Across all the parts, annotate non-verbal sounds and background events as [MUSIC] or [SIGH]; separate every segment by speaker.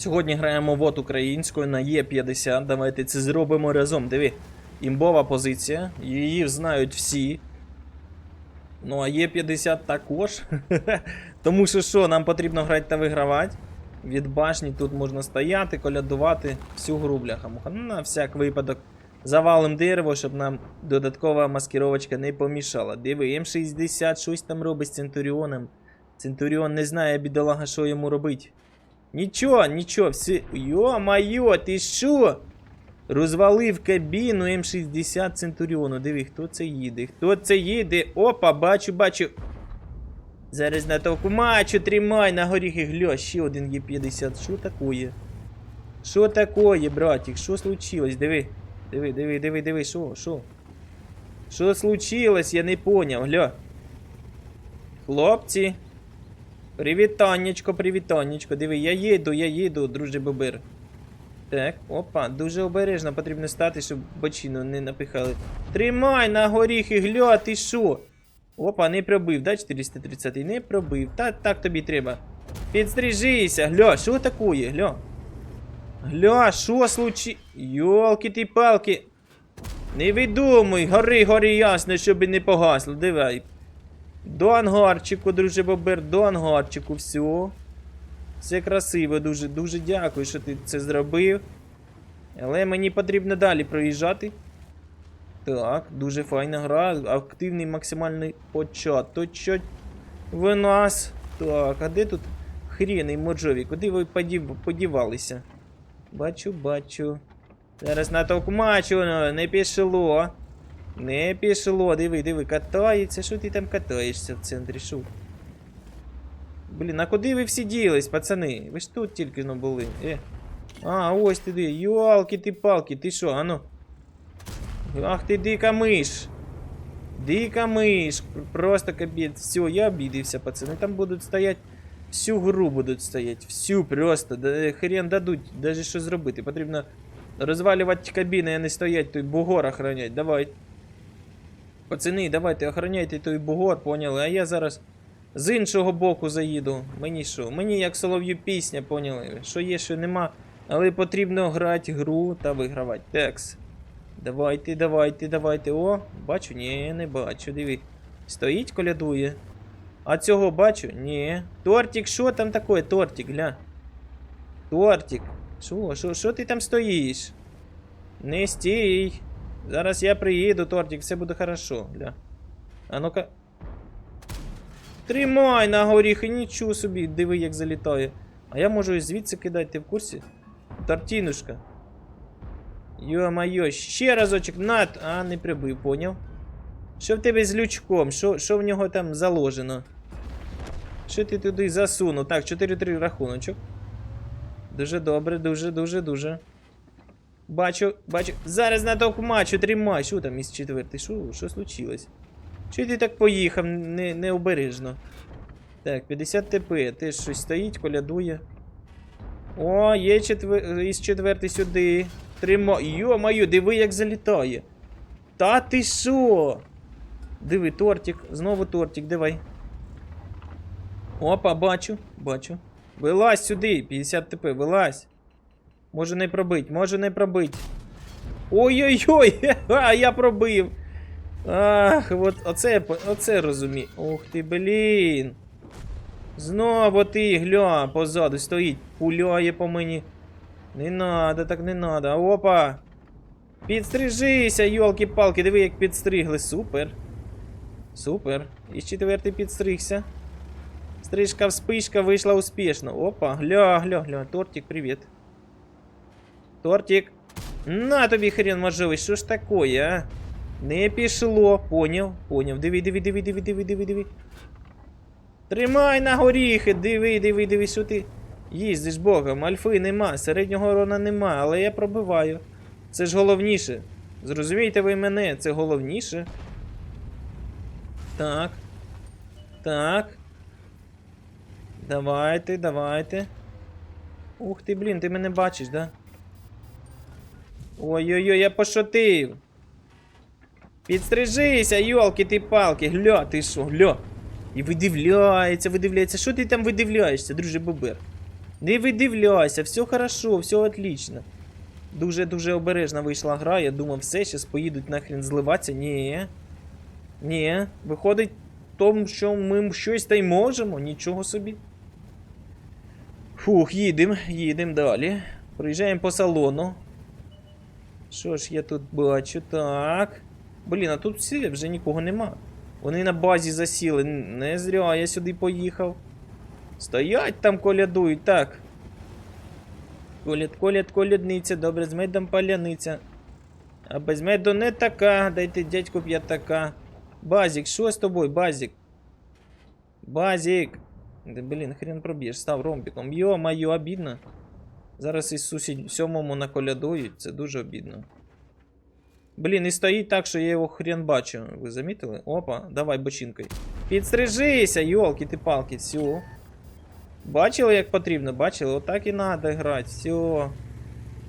Speaker 1: Сьогодні граємо вот українською на Є50. Давайте це зробимо разом. Диви. Імбова позиція. Її знають всі. Ну, а Є50 також. [LAUGHS] Тому що що, нам потрібно грати та вигравати. Від башні тут можна стояти, колядувати всю гру бляха-муха. Ну, на всяк випадок. Завалим дерево, щоб нам додаткова маскировочка не помішала. Диви, М60 щось там робить з Центуріоном. Центуріон не знає, бідолага, що йому робить. Нічого, нічого, всі. Йо-майо, ти що? Розвалив кабіну М60 Центуріону. Диви, хто це їде? Хто це їде? Опа, бачу, бачу. Зараз на толку мачу, тримай на горіхи гля, ще один Є50. Що такое? Що такое, братик? Що случилось? Диви. Диви, диви, диви, диви, що, що? Що случилось? Я не поняв, гля. Хлопці. Привітаннячко, привітаннячко. Диви, я їду, я їду, друже Бобир. Так, опа, дуже обережно потрібно стати, щоб бочину не напихали. Тримай на горіхи, гля, ти що? Опа, не пробив, да, 430 не пробив. Та так тобі треба. Підстрижися, гля, що такое, гля? Гля, що случи... Йолки ти палки. Не видумуй, гори, гори ясно, щоб не погасло. Дивай. До ангарчику, друже Бобер, до ангарчику, все. Все красиво, дуже, дуже дякую, що ти це зробив. Але мені потрібно далі проїжджати. Так, дуже файна гра. Активний максимальний початочок в нас. Так, а де тут хрін і моржові? Куди ви подів... подівалися? Бачу, бачу. Зараз натовку мачу, ну, не пішло. Не пішло, диви, диви, катається. Що ти там катаєшся в центрі? Що? Блін, а куди ви всі ділись, пацани? Ви ж тут тільки ну були. Е. А, ось ти де. Юалки ти палки, ти що, ану? Ах ти дика миш. Дика миш. Просто капець. Все, я обідився, пацани. Там будуть стоять. Всю гру будуть стоять. Всю просто. Да, хрен дадуть. Даже що зробити. Потрібно розвалювати кабіни, а не стоять той бугор охранять. Давай. Пацани, давайте охороняйте той бугор, поняли? А я зараз з іншого боку заїду. Мені що? Мені як солов'ю пісня, поняли? Що є, що нема. Але потрібно грати гру та вигравати. Текс. Давайте, давайте, давайте. О, бачу? Ні, не бачу. Диви. Стоїть, колядує. А цього бачу? Ні. Тортик, що там таке? Тортик, гля. Тортик. Що, що, що ти там стоїш? Не стій. Зараз я приїду, тортик, все буде хорошо, гля. А ну-ка. Тримай на горіхи, нічого собі, диви, як залітає. А я можу і звідси кидати, ти в курсі? Тортінушка. Йо-майо, ще разочок над. А, не прибив, поняв. Що в тебе з лючком? Що, що в нього там заложено? Що ти туди засунув? Так, 4-3 рахуночок. Дуже добре, дуже, дуже, дуже. Бачу, бачу. Зараз на току матчу тримай. Що там із четвертий? Що, що случилось? Чи ти так поїхав не, необережно? Так, 50 ТП. Теж щось стоїть, колядує. О, є четвер... із четвертий сюди. Тримай. Йо-моє, диви, як залітає. Та ти що? Диви, тортик. Знову тортик, давай. Опа, бачу, бачу. Вилазь сюди, 50 ТП, вилазь. Може не пробить, може не пробить. Ой-ой-ой! [LAUGHS] Я пробив. Ах, от оце, оце розумію. Ух ти, блін. Знову ти, гля, позаду стоїть, пуляє по мені. Не надо, так не надо. Опа! Підстрижися, йолки-палки, диви, як підстригли. Супер. Супер. І четвертий підстригся. Стрижка вспишка вийшла успішно. Опа, гля, гля, гля. Тортик, привіт. Тортик. На тобі хрен мажовий, що ж такое, а? Не пішло, поняв, поняв. Диви, диви, диви, диви, диви, диви, диви. Тримай на горіхи, диви, диви, диви, ти їздиш богом. Альфи нема, середнього урона нема, але я пробиваю. Це ж головніше. Зрозумійте ви мене, це головніше. Так. Так. Давайте, давайте. Ух ти, блін, ти мене бачиш, да? Ой-ой-ой, я пошотив. Підстрижися, йолки ти палки, гля, ти що, гля. І видивляється, видивляється. Що ти там видивляєшся, друже Бобер? Не видивляйся, все хорошо, все отлично. Дуже-дуже обережно вийшла гра, я думав, все, щас поїдуть нахрен зливатися. Ні. Ні. Виходить, тому, що ми щось та й можемо, нічого собі. Фух, їдемо, їдемо далі. Проїжджаємо по салону. Що ж я тут бачу? Так. Блін, а тут всі вже нікого нема. Вони на базі засіли. Не зря я сюди поїхав. Стоять там колядують, так. Коляд, коляд, колядниця, добре, з медом паляниця. А без меду не така, дайте дядьку п'ятака. Базік, що з тобою, базік? Базік. Да, блін, хрен проб'єш, став ромбіком. Йо-моє, обідно. Зараз із сусід сьомому наколядують, це дуже обідно. Блін, і стоїть так, що я його хрен бачу. Ви замітили? Опа, давай бочинкою. Підстрижися, йолки ти палки, все. Бачили, як потрібно? Бачили? Отак і надо грати. Все.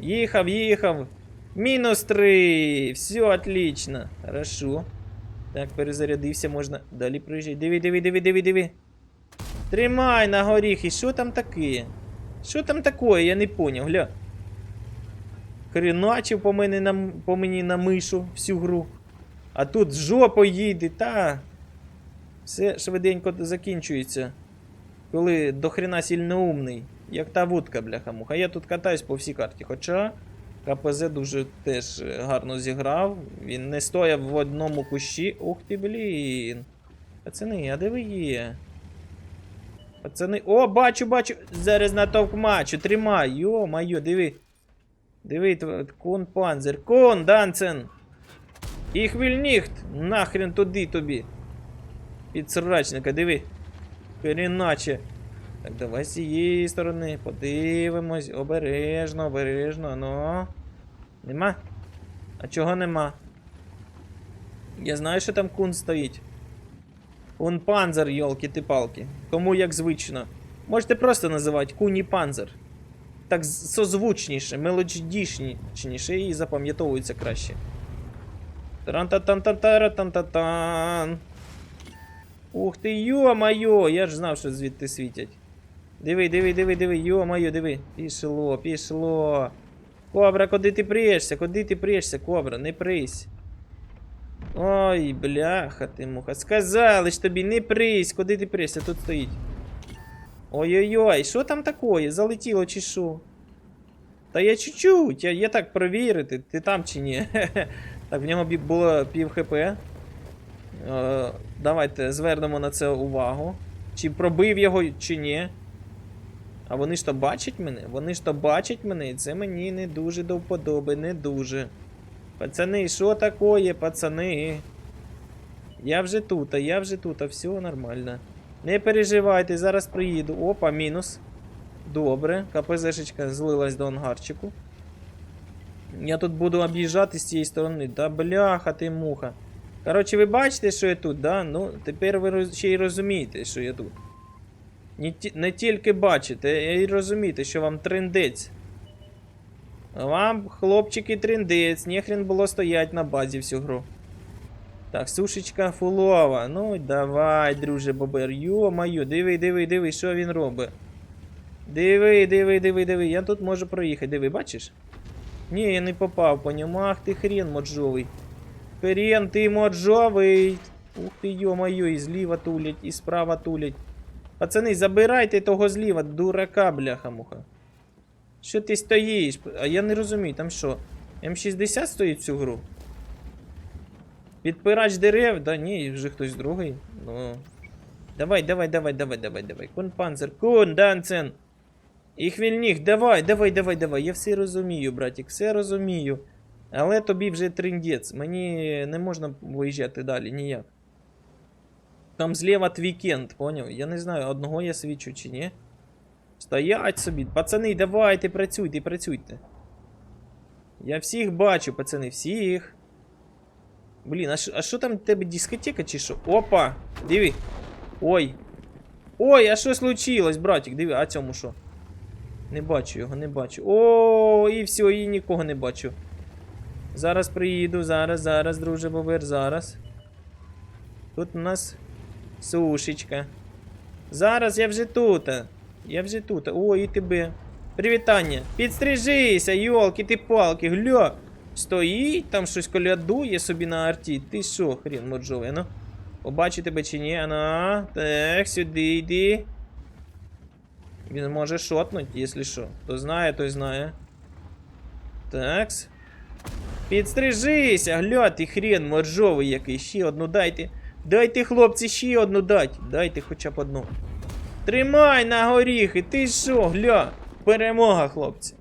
Speaker 1: Їхав, їхав. Мінус 3. Все отлично. Хорошо. Так, перезарядився, можна. Далі проїжджай. Диви, диви, диви, диви, диви. Тримай на горіхи, що там таке? Що там таке? Я не поняв, гля. Хреначив по, мене на, по мені на мишу всю гру. А тут жопа їде, та. Все швиденько закінчується. Коли до хрена сильно умний. Як та вудка, бляха муха. Я тут катаюсь по всій карті. Хоча КПЗ дуже теж гарно зіграв. Він не стояв в одному кущі. Ух ти, блін. Пацани, а де ви є? Пацани. О, бачу, бачу! Зараз натовп матчу. Тримай. Йо, майо, диви. Диви, кун панзер. Кун, Данцен. Їх вільніхт. Нахрен туди тобі. Підсрачника, диви. Переначе. Так, давай з цієї сторони. Подивимось. Обережно, обережно, ну. Нема? А чого нема? Я знаю, що там кун стоїть. Кун панзер, йолки ти палки. Кому як звично. Можете просто називати куні панзер. Так созвучніше, мелодічніше і запам'ятовується краще. Таран-та-тан-та-тара-тан-та-тан. Ух ти, йо-майо, я ж знав, що звідти світять. Диви, диви, диви, диви, йо-майо, диви. Пішло, пішло. Кобра, куди ти прешся? Куди ти прешся, кобра? Не прись. Ой, бляха ти муха. Сказали ж тобі, не прись, куди ти прешся, тут стоїть. Ой-ой-ой, що там такое? Залетіло чи що? Та я чуть-чуть, я, я так провірити, ти там чи ні. [LAUGHS] так, в нього було пів хп. Е, давайте звернемо на це увагу. Чи пробив його, чи ні. А вони ж то бачать мене? Вони ж то бачать мене, і це мені не дуже до вподоби, не дуже. Пацани, що такое, пацани? Я вже тут, я вже тут, а все нормально. Не переживайте, зараз приїду. Опа, мінус. Добре, КПЗшечка злилась до ангарчику. Я тут буду об'їжджати з цієї сторони. Да бляха ти муха. Коротше, ви бачите, що я тут, да? Ну, тепер ви ще й розумієте, що я тут. Не, не тільки бачите, а й розумієте, що вам трендець. Вам, хлопчики, трендець, нехрен було стоять на базі всю гру. Так, сушечка фулова. Ну давай, друже бобер. Йо-моє, диви, диви, диви, що він робить. Диви, диви, диви, диви. Я тут можу проїхати. Диви, бачиш? Ні, я не попав по ньому. Ах ти хрен моджовий. Хрен ти моджовий. Ух ти, йо-моє, і зліва тулять, і справа тулять. Пацани, забирайте того зліва, дурака, бляха-муха. Що ти стоїш? А я не розумію, там що? М60 стоїть всю гру? Підпирач дерев? Да ні, вже хтось другий. Ну. Давай, давай, давай, давай, давай, давай. Кун панцер, кун, данцен. І хвільніх, давай, давай, давай, давай. Я все розумію, братик, все розумію. Але тобі вже триндець. Мені не можна виїжджати далі ніяк. Там зліва твікенд, поняв? Я не знаю, одного я свічу чи ні. Стоять собі. Пацани, давайте, працюйте, працюйте. Я всіх бачу, пацани, всіх. Блін, а що, там тебе дискотека чи що? Опа! Диви. Ой. Ой, а що случилось, братик? Диви, а цьому що? Не бачу його, не бачу. О, і все, і нікого не бачу. Зараз приїду, зараз, зараз, друже Бобер, зараз. Тут у нас сушечка. Зараз я вже тут. Я вже тут. О, і тебе. Привітання. Підстрижися, йолки ти палки, гля. Стоїть, там щось колядує собі на арті. Ти що, хрен моджовий, ну? Побачу тебе чи ні? Ана. Так, сюди йди. Він може шотнуть, якщо що. Хто знає, той знає. Такс. Підстрижися, гля, ти хрен моржовий який. Ще одну дайте. Дайте, хлопці, ще одну дать. Дайте хоча б одну. Тримай на горіхи, ти що, гля? Перемога, хлопці.